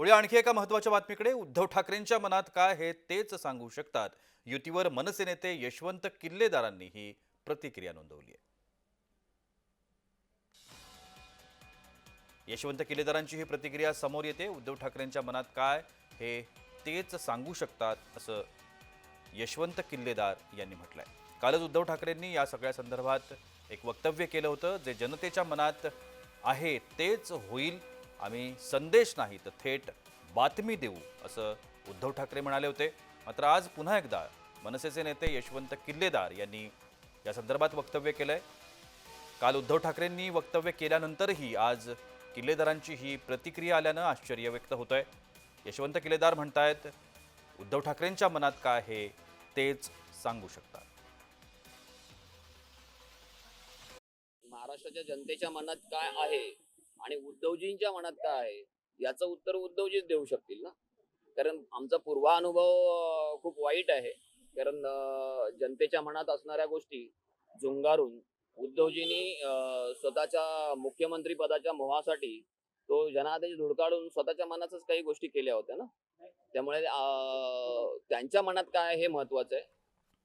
पुढे आणखी एका महत्त्वाच्या बातमीकडे उद्धव ठाकरेंच्या मनात काय हे तेच सांगू शकतात. युतीवर मनसे नेते यशवंत किल्लेदारांनी ही प्रतिक्रिया नोंदवली आहे. यशवंत किल्लेदारांची ही प्रतिक्रिया समोर येते. उद्धव ठाकरेंच्या मनात काय हे तेच सांगू शकतात असं यशवंत किल्लेदार यांनी म्हटलंय. कालच उद्धव ठाकरेंनी या सगळ्या संदर्भात एक वक्तव्य केलं होतं जे जनतेच्या मनात आहे तेच होईल आम्ही संदेश नाही तर थेट बातमी देऊ असं उद्धव ठाकरे म्हणाले होते. मात्र आज पुन्हा एकदा मनसेचे नेते यशवंत किल्लेदार यांनी या संदर्भात वक्तव्य केलंय. काल उद्धव ठाकरेंनी वक्तव्य केल्यानंतरही आज किल्लेदारांची ही प्रतिक्रिया आल्यानं आश्चर्य व्यक्त होत आहे यशवंत किल्लेदार म्हणतायत उद्धव ठाकरेंच्या मनात काय हे तेच सांगू शकतात. महाराष्ट्राच्या जनतेच्या मनात काय आहे आणि उद्धवजींच्या मनात काय आहे? याचं उत्तर उद्धवजीच देऊ शकतील ना? कारण आमचा पूर्वानुभव खूप वाईट आहे. कारण जनतेच्या मनात असणाऱ्या गोष्टी झुंगारून उद्धवजींनी स्वतःच्या मुख्यमंत्री पदाच्या मोहासाठी तो जनादेश धुडकाळून स्वतःच्या मनातच काही गोष्टी केल्या होत्या ना? त्यामुळे त्यांच्या मनात काय हे महत्वाचं आहे.